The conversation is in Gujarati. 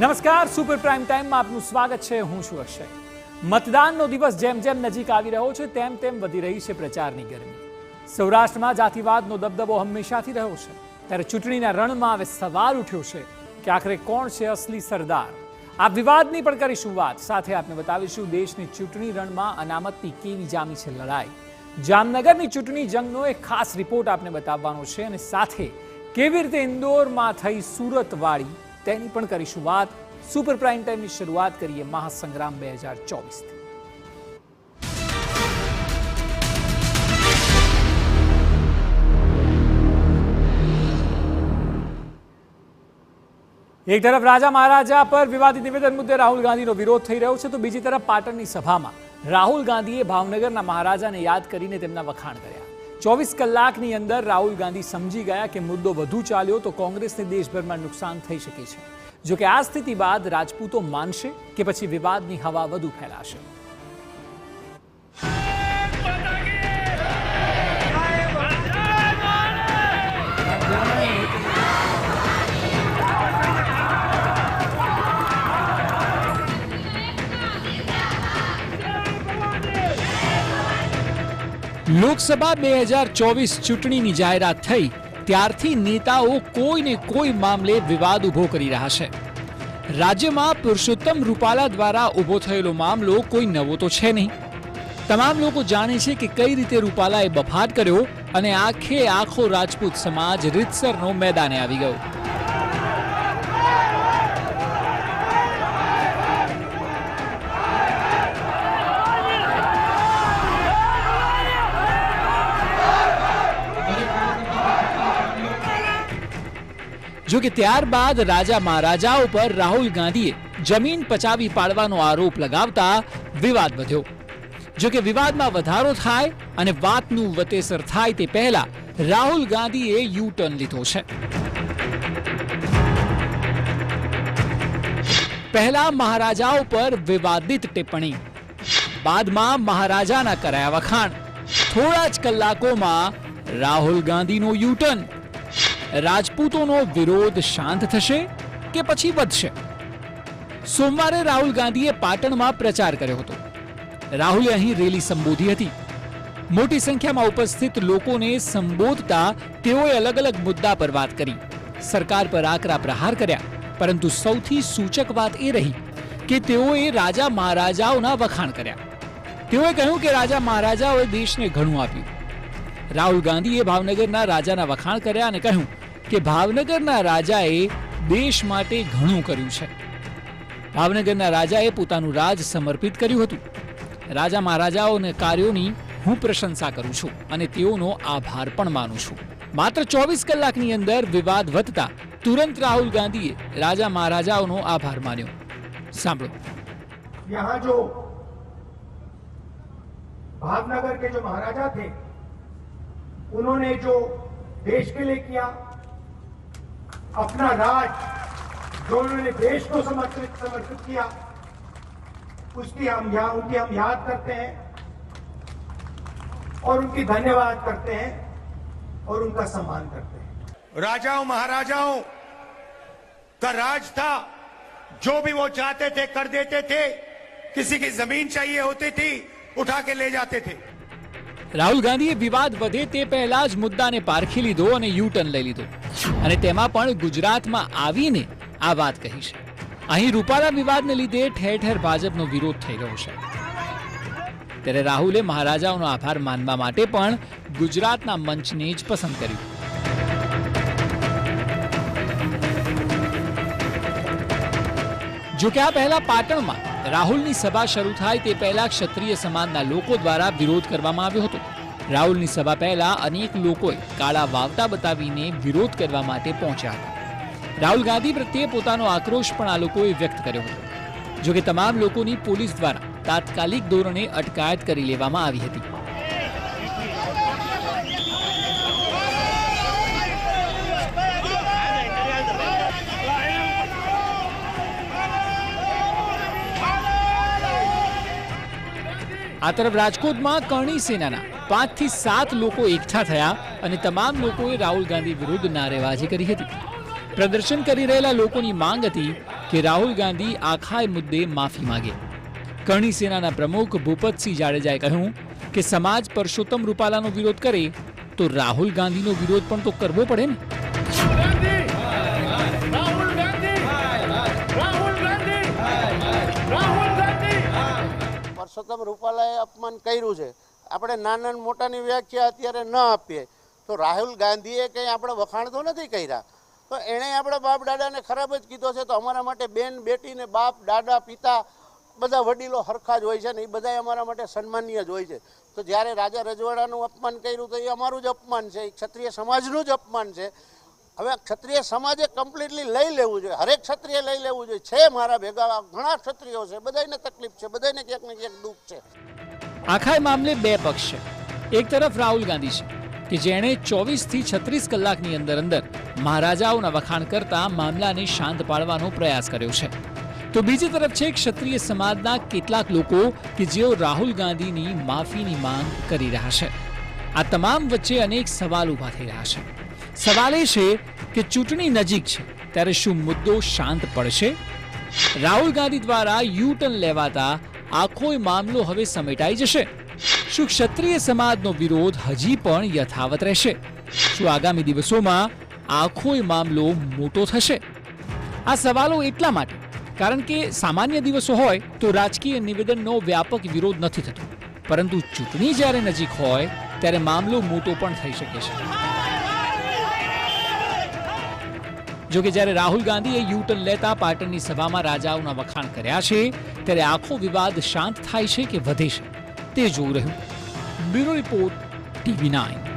નમસ્કાર સુપર પ્રાઇમ ટાઈમમાં આપનું સ્વાગત છે. હું છું અક્ષય. મતદાનનો દિવસ જેમ જેમ નજીક આવી રહ્યો છે, તેમ તેમ વધી રહી છે પ્રચારની ગરમી. સૌરાષ્ટ્રમાં જાતિવાદનો દબદબો હંમેશાથી રહ્યો છે. ત્યારે ચૂંટણીના રણમાં હવે સવાલ ઉઠ્યો છે કે આખરે કોણ છે અસલી સરદાર? આ વિવાદની પણ કરીશું વાત સાથે આપને બતાવીશું દેશની ચૂંટણી રણમાં અનામતની કેવી જામી છે લડાઈ. જામનગરની ચૂંટણી જંગનો એક ખાસ રિપોર્ટ આપને બતાવવાનો છે અને સાથે કેવી રીતે ઇન્દોરમાં થઈ સુરત વાળી તેની પણ કરીશું વાત. સુપર પ્રાઇમ ટાઈમની શરૂઆત કરીએ મહાસંગ્રામ બે હજાર ચોવીસથી. એક તરફ રાજા મહારાજા પર વિવાદિત નિવેદન મુદ્દે રાહુલ ગાંધીનો વિરોધ થઈ રહ્યો છે, તો બીજી તરફ પાટણની સભામાં રાહુલ ગાંધીએ ભાવનગરના મહારાજાને યાદ કરીને તેમના વખાણ કર્યા. ચોવીસ કલાકની અંદર રાહુલ ગાંધી સમજી ગયા કે મુદ્દો વધુ ચાલ્યો તો કોંગ્રેસને દેશભરમાં નુકસાન થઈ શકે છે. જોકે આ સ્થિતિ બાદ રાજપૂતો માનશે કે પછી વિવાદની હવા વધુ ફેલાશે. લોકસભા બે હજાર ચોવીસ ચૂંટણીની જાહેરાત થઈ, ત્યારથી નેતાઓ કોઈને કોઈ મામલે વિવાદ ઊભો કરી રહ્યા છે. રાજ્યમાં પુરુષોત્તમ રૂપાલા દ્વારા ઊભો થયેલો મામલો કોઈ નવો તો છે નહીં. તમામ લોકો જાણે છે કે કઈ રીતે રૂપાલાએ બફાટ કર્યો અને આખે આખો રાજપૂત સમાજ રીતસરનો મેદાને આવી ગયો. જો કે ત્યારબાદ રાજા મહારાજાઓ પર રાહુલ ગાંધીએ જમીન પચાવી પાડવાનો આરોપ લગાવતા વિવાદ વધ્યો. જો કે વિવાદમાં વધારો થાય અને વાતનું વતેસર થાય તે પહેલા રાહુલ ગાંધીએ યુ ટર્ન લીધો છે. પહેલા મહારાજાઓ પર વિવાદિત ટિપ્પણી, બાદમાં મહારાજાના કરાયા વખાણ. થોડા જ કલાકોમાં રાહુલ ગાંધીનો યુ ટર્ન રાજપૂતોનો વિરોધ શાંત થશે કે પછી વધશે? સોમવારે રાહુલ ગાંધીએ પાટણમાં પ્રચાર કર્યો હતો. રાહુલે અહીં રેલી સંબોધી હતી. મોટી સંખ્યામાં ઉપસ્થિત લોકોને સંબોધતા તેઓએ અલગ અલગ મુદ્દા પર વાત કરી. સરકાર પર આકરા પ્રહાર કર્યા, પરંતુ સૌથી સૂચક વાત એ રહી કે તેઓએ રાજા મહારાજાઓના વખાણ કર્યા. તેઓએ કહ્યું કે રાજા મહારાજાઓએ દેશને ઘણું આપ્યું. રાહુલ ગાંધીએ ભાવનગરના રાજાના વખાણ કર્યા અને કહ્યું કે ભાવનગરના રાજાએ દેશ માટે ઘણું કર્યું છે ભાવનગરના રાજાએ પોતાનું રાજ સમર્પિત કર્યું હતું રાજા મહારાજાઓના કાર્યોની હું પ્રશંસા કરું છું અને તેઓનો આભાર પણ માનું છું માત્ર ચોવીસ કલાકની અંદર વિવાદ વધતા તુરંત રાહુલ ગાંધીએ રાજા મહારાજાઓનો આભાર માન્યો સાંભળો यहाँ जो भावनगर के जो महाराजा थे उन्होंने जो देश के लिए किया अपना राज जो उन्होंने देश को समर्पित समर्पित किया। उसकी हम यहाँ उनकी हम याद करते हैं और उनकी धन्यवाद करते हैं और उनका सम्मान करते हैं। राजाओं, महाराजाओं, का राज था, जो भी वो चाहते थे, कर देते थे, किसी की ज़मीन चाहिए होती थी, उठा के ले जाते थे। રાહુલ ગાંધીએ વિવાદ વધે તે પહેલા જ મુદ્દાને પારખી લીધો અને યુ ટર્ન લઈ લીધો. અને તેમાં પણ ગુજરાતમાં આવીને આ વાત કહી છે. અહીં રૂપાલા વિવાદને લીધે ઠેર ઠેર ભાજપનો વિરોધ થઈ રહ્યો છે. ત્યારે રાહુલે મહારાજાઓનો આભાર માનવા માટે પણ ગુજરાતના મંચને જ પસંદ કર્યું. જોકે આ પહેલા પાટણમાં રાહુલની સભા શરૂ થાય તે પહેલા ક્ષત્રિય સમાજના લોકો દ્વારા વિરોધ કરવામાં આવ્યો હતો. રાહુલની સભા પહેલા અનેક લોકોએ કાળા વાવતા બતાવીને વિરોધ કરવા માટે પહોંચ્યા હતા. રાહુલ ગાંધી પ્રત્યે પોતાનો આક્રોશ પણ આ લોકોએ વ્યક્ત કર્યો હતો. જોકે તમામ લોકોની પોલીસ દ્વારા તાત્કાલિક ધોરણે અટકાયત કરી લેવામાં આવી હતી. આ તરફ રાજકોટમાં કરણી સેનાના પાંચથી સાત લોકો એકઠા થયા અને તમામ લોકોએ રાહુલ ગાંધી વિરુદ્ધ નારેબાજી કરી હતી. પ્રદર્શન કરી રહેલા લોકોની માંગ હતી કે રાહુલ ગાંધી આખાય મુદ્દે માફી માંગે. કરણી સેનાના પ્રમુખ ભૂપતસિંહ જાડેજાએ કહ્યું કે સમાજ પરસોત્તમ રૂપાલાનો વિરોધ કરે તો રાહુલ ગાંધીનો વિરોધ પણ તો કરવો પડે ને. પરસોત્તમ રૂપાલાએ અપમાન કર્યું છે. આપણે નાના મોટાની વ્યાખ્યા અત્યારે ન આપીએ. તો રાહુલ ગાંધીએ કંઈ આપણે વખાણ તો નથી કર્યા. તો એણે આપણા બાપ દાદાને ખરાબ જ કીધો છે, તો અમારા માટે બેન બેટીને બાપ, દાદા, પિતા બધા વડીલો હરખા જ હોય છે ને એ બધા અમારા માટે સન્માનીય જ હોય છે. તો જ્યારે રાજા રજવાડાનું અપમાન કર્યું તો એ અમારું જ અપમાન છે, એ ક્ષત્રિય સમાજનું જ અપમાન છે. હવે ક્ષત્રિય સમાજે કમ્પ્લીટલી લઈ લેવું જોઈએ. હરેક ક્ષત્રિય લઈ લેવું જોઈએ. છે મારા ભેગા ઘણા ક્ષત્રિયો છે. બધાને તકલીફ છે બધાને ક્યાંક ને ક્યાંક દુઃખ છે. આખાય મામલે બે પક્ષ છે. એક તરફ રાહુલ ગાંધી છે, કે જેણે ચોવીસથી છત્રીસ કલાકની અંદર અંદર મહારાજાઓના વખાણ કરતા મામલાને શાંત પાડવાનો પ્રયાસ કર્યો છે. તો બીજી તરફ છે, ક્ષત્રિય સમાજના કેટલાક લોકો કે જેઓ રાહુલ ગાંધીની માફીની માંગ કરી રહ્યા છે. આ તમામ વચ્ચે અનેક સવાલ ઊભા થઈ રહ્યા છે. સવાલ એ છે કે ચૂંટણી નજીક છે, ત્યારે શું મુદ્દો શાંત પડશે? રાહુલ ગાંધી દ્વારા યુ ટર્ન લેવાતા આખોય મામલો હવે સમેટાઈ જશે. શું ક્ષત્રિય સમાજનો વિરોધ હજી પણ યથાવત રહેશે? શું આગામી દિવસોમાં આખોય મામલો મોટો થશે? આ સવાલો એટલા માટે, કારણ કે સામાન્ય દિવસો હોય તો રાજકીય નિવેદનનો વ્યાપક વિરોધ નથી થતો. પરંતુ ચૂંટણી જ્યારે નજીક હોય, ત્યારે મામલો મોટો પણ થઈ શકે છે. જો કે જ્યારે રાહુલ ગાંધીએ યુટર્ન લેતા પાટણની સભામાં રાજાઓના વખાણ કર્યા છે, ત્યારે આખો વિવાદ શાંત થાય છે કે વધે છે? તે જોવું રહ્યું. Bureau report, TV nine.